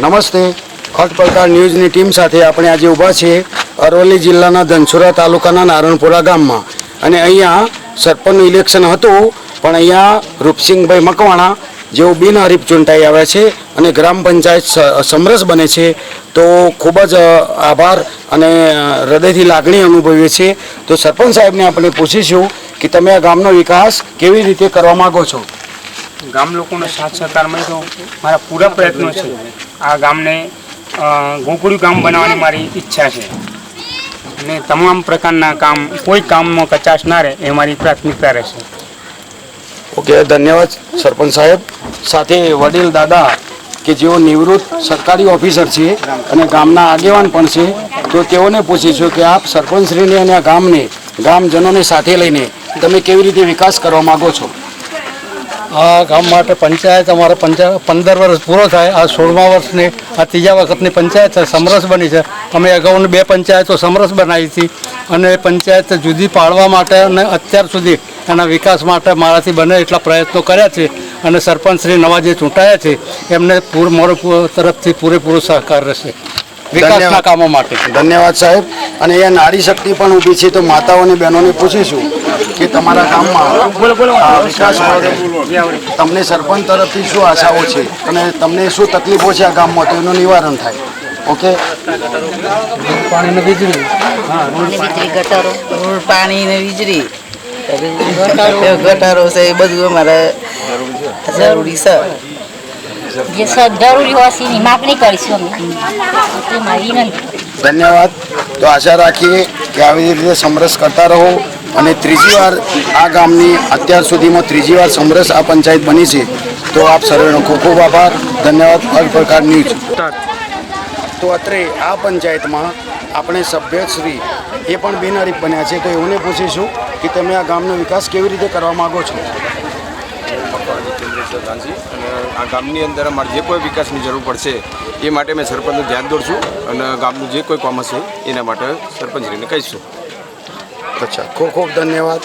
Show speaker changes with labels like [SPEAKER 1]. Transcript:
[SPEAKER 1] નમસ્તે. ખટ પડકાર ન્યૂઝની ટીમ સાથે આપણે આજે ઊભા છીએ અરવલ્લી જિલ્લાના ધનસુરા તાલુકાના નારણપુરા ગામમાં. અને અહીંયા સરપંચનું ઇલેક્શન હતું, પણ અહીંયા રૂપસિંહભાઈ મકવાણા જેઓ બિનહરીફ ચૂંટાઈ આવ્યા છે અને ગ્રામ પંચાયત સમરસ બને છે, તો ખૂબ જ આભાર અને હૃદયથી લાગણી અનુભવીએ છીએ. તો સરપંચ સાહેબને આપણે પૂછીશું કે તમે આ ગામનો વિકાસ કેવી રીતે કરવા માગો છો?
[SPEAKER 2] ગામ લોકોનો સાથ સહકાર મળ્યો મારા પૂરા પ્રયત્નો છે. આ ગામને અ, ગામ બનાવવાની મારી ઈચ્છા છે. અને તમામ પ્રકારના કામ કોઈ કામમાં કચાશ ના રહે એ મારી પ્રાથમિકતા રહેશે.
[SPEAKER 1] ઓકે ધન્યવાદ સરપંચ સાહેબ. સાથે વડીલ દાદા કે જેઓ નિવૃત્ત સરકારી ઓફિસર છે અને ગામના આગેવાન પણ છે તો તેઓને પૂછીશું કે આપ સરપંચશ્રીને અને આ ગામને ગામજનોને સાથે લઈને તમે કેવી રીતે વિકાસ કરવા માગો છો?
[SPEAKER 3] આ ગામ માટે પંચાયત અમારે પંદર વર્ષ પૂરો થાય. આ સોળમા વર્ષની, આ ત્રીજા વખતની પંચાયત સમરસ બની છે. અમે અગાઉની બે પંચાયતો સમરસ બનાવી હતી અને પંચાયત જુદી પાડવા માટે અને અત્યાર સુધી એના વિકાસ માટે મારાથી બને એટલા પ્રયત્નો કર્યા છે અને સરપંચ શ્રી નવા જે ચૂંટાયા છે. એમને પૂર મારો તરફથી પૂરેપૂરો સહકાર રહેશે. વિકાસના કામો માટે.
[SPEAKER 1] ધન્યવાદ સાહેબ. અને અહીંયા નારી શક્તિ પણ ઊભી છે તો માતાઓ અને બહેનોને પૂછીશું કે તમારા ગામમાં વિકાસ માટે તમને સરપંચ તરફથી શું આશાઓ છે? અને તમને શું તકલીફો છે આ ગામમાં? તો એનું નિવારણ થાય. ઓકે?
[SPEAKER 3] પાણીની વીજળી.
[SPEAKER 4] વીજળી ગટારો. રોડ પાણી ને વીજળી. ગટારો. છે એ બધું અમારે જરૂરી છે.
[SPEAKER 5] જે હોય એની માગણી કરીશું અમે મારી નહીં
[SPEAKER 1] ધન્યવાદ. તો આશા રાખીએ કે આવી રીતે સમરસ કરતા રહો. અને ત્રીજી વાર આ ગામની અત્યાર સુધીમાં ત્રીજી વાર સમરસ આ પંચાયત બની છે. તો આપ સર્વેનો ખૂબ ખૂબ આભાર. ધન્યવાદ. હર પ્રકાર ન્યૂઝ. તો અત્રે આ પંચાયતમાં આપણે સભ્યશ્રી એ પણ બિનહરીફ બન્યા છે. તો એઓને પૂછીશું કે તમે આ ગામનો વિકાસ કેવી રીતે કરવા માગો છો?
[SPEAKER 6] ગાંધી અને આ ગામની અંદર અમારે જે કોઈ વિકાસની જરૂર પડશે એ માટે મેં સરપંચનું ધ્યાન દોરશું અને ગામનું જે કોઈ કામ હશે એના માટે સરપંચશ્રીને કહીશું
[SPEAKER 1] અચ્છા, ખૂબ ખૂબ ધન્યવાદ.